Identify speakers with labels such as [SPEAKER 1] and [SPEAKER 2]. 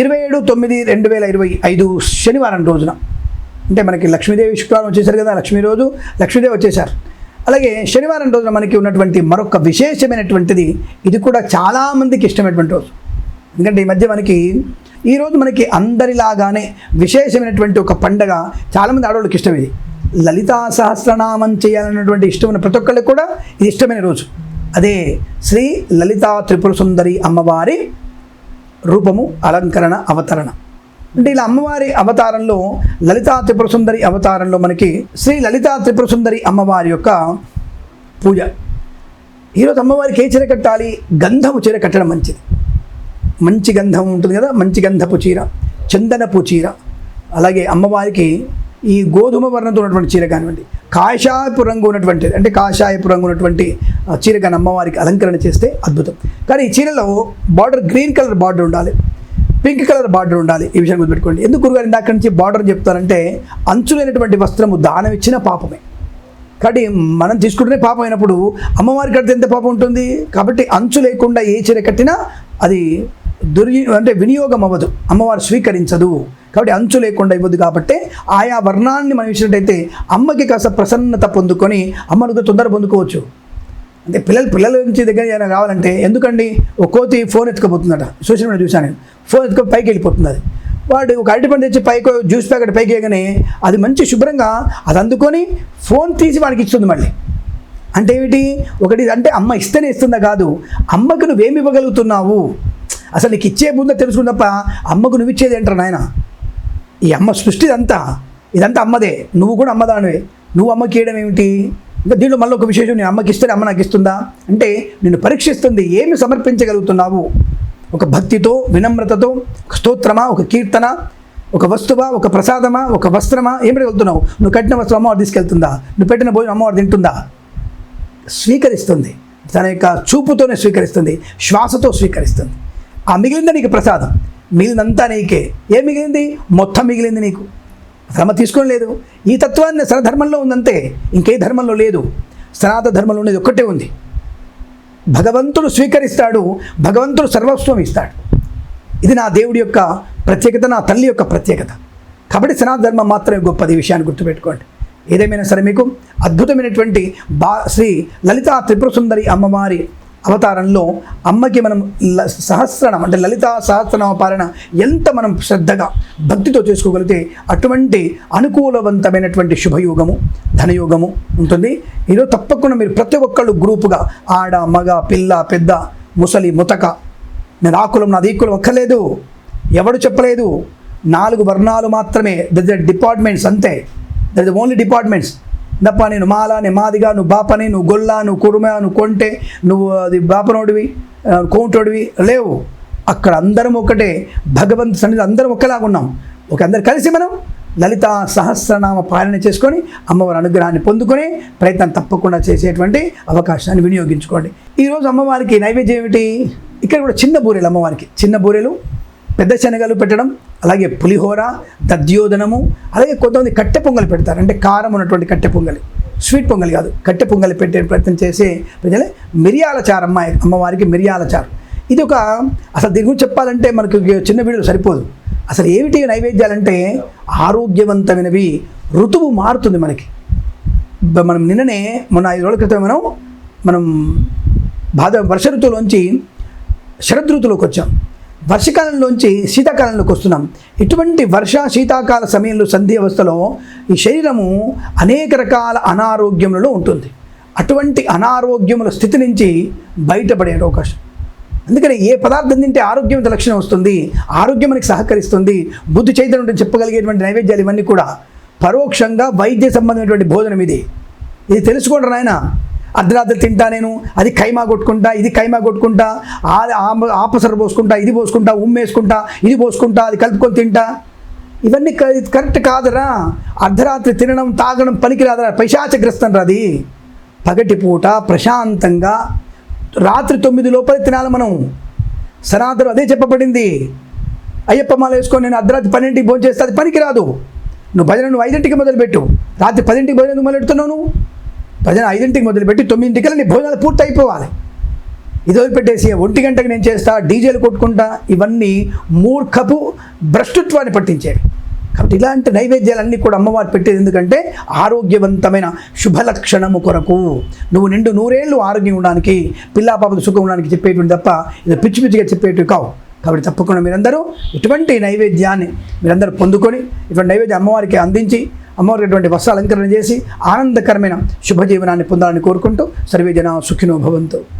[SPEAKER 1] ఇరవై ఏడు తొమ్మిది రెండు వేల ఇరవై ఐదు శనివారం రోజున. అంటే మనకి లక్ష్మీదేవి శుక్రవారం వచ్చేసారు కదా లక్ష్మీ రోజు లక్ష్మీదేవి వచ్చేసారు అలాగే శనివారం రోజున మనకి ఉన్నటువంటి మరొక విశేషమైనటువంటిది ఇది కూడా చాలామందికి ఇష్టమైనటువంటి రోజు. ఎందుకంటే ఈ మధ్య మనకి ఈ రోజు మనకి అందరిలాగానే విశేషమైనటువంటి ఒక పండగ చాలామంది ఆడవాళ్ళకి ఇష్టం ఇది లలితా సహస్రనామం చేయాలన్నటువంటి ఇష్టమైన ప్రతి ఒక్కళ్ళకి కూడా ఇది ఇష్టమైన రోజు. అదే శ్రీ లలితా త్రిపుర సుందరి అమ్మవారి రూపము అలంకరణ అవతరణ. అంటే ఇలా అమ్మవారి అవతారంలో లలితా త్రిపుర సుందరి అవతారంలో మనకి శ్రీ లలితా త్రిపుర సుందరి అమ్మవారి యొక్క పూజ. ఈరోజు అమ్మవారికి ఏ చీర కట్టాలి? గంధము చీర కట్టడం మంచిది. మంచి గంధం ఉంటుంది కదా మంచి గంధపు చీర చందనపు చీర. అలాగే అమ్మవారికి ఈ గోధుమ వర్ణంతో ఉన్నటువంటి చీర కానివ్వండి కాషాయపు రంగు ఉన్నటువంటి అంటే కాషాయపు రంగు ఉన్నటువంటి చీర కానీ అమ్మవారికి అలంకరణ చేస్తే అద్భుతం. కానీ ఈ చీరలో బార్డర్ గ్రీన్ కలర్ బార్డర్ ఉండాలి. పింక్ కలర్ బార్డర్ ఉండాలి ఈ విషయం గుర్తుపెట్టుకోండి. ఎందుకు గురుగారు ఇందాక నుంచి బార్డర్ చెప్తారంటే అంచులైనటువంటి వస్త్రము దానం ఇచ్చిన పాపమే. కాబట్టి మనం తీసుకుంటేనే పాపం అయినప్పుడు అమ్మవారి కడితే ఎంత పాపం ఉంటుంది? కాబట్టి అంచు లేకుండా ఏ చీర కట్టినా అది దుర్వి అంటే వినియోగం అవ్వదు అమ్మవారు స్వీకరించదు. కాబట్టి అంచు లేకుండా ఇవ్వదు కాబట్టి ఆయా వర్ణాన్ని మనం ఇచ్చినట్టయితే అమ్మకి కాస్త ప్రసన్నత పొందుకొని అమ్మను తొందర పొందుకోవచ్చు. అంటే పిల్లలు పిల్లల నుంచి దగ్గర ఏమైనా కావాలంటే ఎందుకండి? ఒక కోతి ఫోన్ ఎత్తుకపోతుందట. సోషల్ మీడియా చూశాను నేను. ఫోన్ ఎత్తుకు పైకి వెళ్ళిపోతుంది అది. వాడు ఒక అరటిపండు తెచ్చి పైకి జ్యూస్ ప్యాకెట్ పైకి వేయగానే అది మంచి శుభ్రంగా అది అందుకొని ఫోన్ తీసి వాడికి ఇస్తుంది మళ్ళీ. అంటే ఏమిటి? ఒకటి అంటే అమ్మ ఇస్తేనే ఇస్తుందా కాదు? అమ్మకు నువ్వేమి ఇవ్వగలుగుతున్నావు? అసలు నీకు ఇచ్చే ముందో తెలుసుకుని తప్ప అమ్మకు నువ్వు ఇచ్చేది ఏంటారు నాయన? ఈ అమ్మ సృష్టి ఇదంతా. ఇదంతా అమ్మదే. నువ్వు కూడా అమ్మదానివే. నువ్వు అమ్మకి ఇవ్వడం ఏమిటి? ఇంకా దీంట్లో మళ్ళీ ఒక విశేషం నేను అమ్మకి ఇస్తే అమ్మ నాకు ఇస్తుందా? అంటే నిన్ను పరీక్షిస్తుంది ఏమి సమర్పించగలుగుతున్నావు? ఒక భక్తితో వినమ్రతతో ఒక స్తోత్రమా ఒక కీర్తన ఒక వస్తువా ఒక ప్రసాదమా ఒక వస్త్రమా ఏమి వెళ్తున్నావు నువ్వు కట్టిన వస్త్రం అమ్మవారు తీసుకెళ్తుందా? నువ్వు పెట్టిన భోజనం అమ్మవారు తింటుందా? స్వీకరిస్తుంది. తన యొక్క చూపుతోనే స్వీకరిస్తుంది శ్వాసతో స్వీకరిస్తుంది. ఆ మిగిలింది నీకు ప్రసాదం. మిగిలినంతా నీకే. ఏం మిగిలింది? మొత్తం మిగిలింది నీకు. శ్రమ తీసుకొని లేదు. ఈ తత్వాన్ని సనధర్మంలో ఉందంతే ఇంకే ధర్మంలో లేదు. సనాత ధర్మంలో ఉండేది ఒక్కటే ఉంది. భగవంతుడు స్వీకరిస్తాడు భగవంతుడు సర్వస్వం ఇస్తాడు. ఇది నా దేవుడి యొక్క ప్రత్యేకత నా తల్లి యొక్క ప్రత్యేకత. కాబట్టి సనాత ధర్మం మాత్రమే గొప్పది విషయాన్ని గుర్తుపెట్టుకోండి. ఏదేమైనా సరే మీకు అద్భుతమైనటువంటి బా శ్రీ లలితా త్రిపుర సుందరి అమ్మవారి అవతారంలో అమ్మకి మనం ల- సహస్రనం అంటే లలితా సహస్రనామ పాలన ఎంత మనం శ్రద్ధగా భక్తితో చేసుకోగలిగితే అటువంటి అనుకూలవంతమైనటువంటి శుభయోగము ధనయోగము ఉంటుంది. ఈరోజు తప్పకుండా మీరు ప్రతి ఒక్కళ్ళు గ్రూపుగా ఆడ మగ పిల్ల పెద్ద ముసలి ముతక నేను ఆ కులం నాది ఈ కులం ఒక్కలేదు ఎవడు చెప్పలేదు. నాలుగు వర్ణాలు మాత్రమే. దట్ డిపార్ట్మెంట్స్ అంతే. దట్ ద ఓన్లీ డిపార్ట్మెంట్స్ దప్ప నేను మాలా నేను మాదిగా నువ్వు బాపని నువ్వు గొల్ల నువ్వు కురుమ నువ్వు కొంటే నువ్వు అది బాపనోడివి కోంటోడివి లేవు. అక్కడ అందరం ఒకటే భగవంతు సన్నిధి అందరం ఒకలాగా ఉన్నాం. ఒక అందరు కలిసి మనం లలిత సహస్రనామ పాలన చేసుకొని అమ్మవారి అనుగ్రహాన్ని పొందుకొని ప్రయత్నం తప్పకుండా చేసేటువంటి అవకాశాన్ని వినియోగించుకోండి. ఈరోజు అమ్మవారికి నైవేద్యం ఏమిటి? ఇక్కడ కూడా చిన్న బూరెలు అమ్మవారికి. చిన్న బూరెలు పెద్ద శనగలు పెట్టడం అలాగే పులిహోర దద్యోదనము అలాగే కొంతమంది కట్టె పొంగలి పెడతారు. అంటే కారం ఉన్నటువంటి కట్టె పొంగలి. స్వీట్ పొంగలి కాదు కట్టె పొంగలి పెట్టే ప్రయత్నం చేసే ప్రజలే మిరియాల చారు అమ్మాయి అమ్మవారికి మిరియాల చారు. ఇది ఒక అసలు దీని గురించి చెప్పాలంటే మనకు చిన్న వీడియో సరిపోదు. అసలు ఏమిటి నైవేద్యాలంటే ఆరోగ్యవంతమైనవి ఋతువు మారుతుంది మనకి. మనం నిన్ననే మొన్న ఐదు రోజుల క్రితం మనం మనం బాధ వర్ష ఋతువులోంచి శరదృతువులోకి వచ్చాం. వర్షకాలంలోంచి శీతాకాలంలోకి వస్తున్నాం. ఇటువంటి వర్ష శీతాకాల సమయంలో సంధి అవస్థలో ఈ శరీరము అనేక రకాల అనారోగ్యములలో ఉంటుంది. అటువంటి అనారోగ్యముల స్థితి నుంచి బయటపడే అవకాశం. అందుకని ఏ పదార్థం తింటే ఆరోగ్యవంత లక్షణం వస్తుంది ఆరోగ్యం మనకి సహకరిస్తుంది బుద్ధి చైతన్యం చెప్పగలిగేటువంటి నైవేద్యాలు ఇవన్నీ కూడా పరోక్షంగా వైద్య సంబంధమైనటువంటి భోజనం ఇది. ఇది తెలుసుకోండి నాయన. అర్ధరాత్రి తింటా నేను అది కైమా కొట్టుకుంటా ఇది కైమా కొట్టుకుంటా ఆ- ఆపసర పోసుకుంటా ఇది పోసుకుంటా ఉమ్మేసుకుంటా ఇది పోసుకుంటా అది కలుపుకొని తింటా. ఇవన్నీ క- కరెక్ట్ కాదురా. అర్ధరాత్రి తినడం తాగడం పనికిరాదురా. పైశాచగ్రస్తం రాది పగటిపూట ప్రశాంతంగా రాత్రి తొమ్మిది లోపల తినాలి మనం. సనాతనం అదే చెప్పబడింది. అయ్యప్ప మాల వేసుకొని నేను అర్ధరాత్రి పన్నెండింటికి భోజనం చేస్తే అది పనికిరాదు. నువ్వు భజన నువ్వు ఐదింటికి మొదలుపెట్టు. రాత్రి పదింటికి భోజనం మొదలెడుతున్నావు నువ్వు? ప్రజలు ఐదింటికి మొదలుపెట్టి తొమ్మిదింటికల్లా నీ భోజనాలు పూర్తి అయిపోవాలి ఇది వదిలిపెట్టేసి ఒంటి గంటకి నేను చేస్తా డీజేలు కొట్టుకుంటా ఇవన్నీ మూర్ఖపు భ్రష్టత్వాన్ని పట్టించేవి. కాబట్టి ఇలాంటి నైవేద్యాలన్నీ కూడా అమ్మవారు పెట్టేది ఎందుకంటే ఆరోగ్యవంతమైన శుభలక్షణము కొరకు. నువ్వు నిండు నూరేళ్ళు ఆరోగ్యం ఉండడానికి పిల్లాపాపద సుఖం ఉండడానికి చెప్పేటువంటి తప్ప ఇది పిచ్చి పిచ్చిగా చెప్పేటివి కావు. కాబట్టి తప్పకుండా మీరందరూ ఇటువంటి నైవేద్యాన్ని మీరందరూ పొందుకొని ఇటువంటి నైవేద్యం అమ్మవారికి అందించి అమ్మవారికి అటువంటి వస్త్ర అలంకరణ చేసి ఆనందకరమైన శుభజీవనాన్ని పొందాలని కోరుకుంటూ సర్వే జన సుఖినో భవంతు.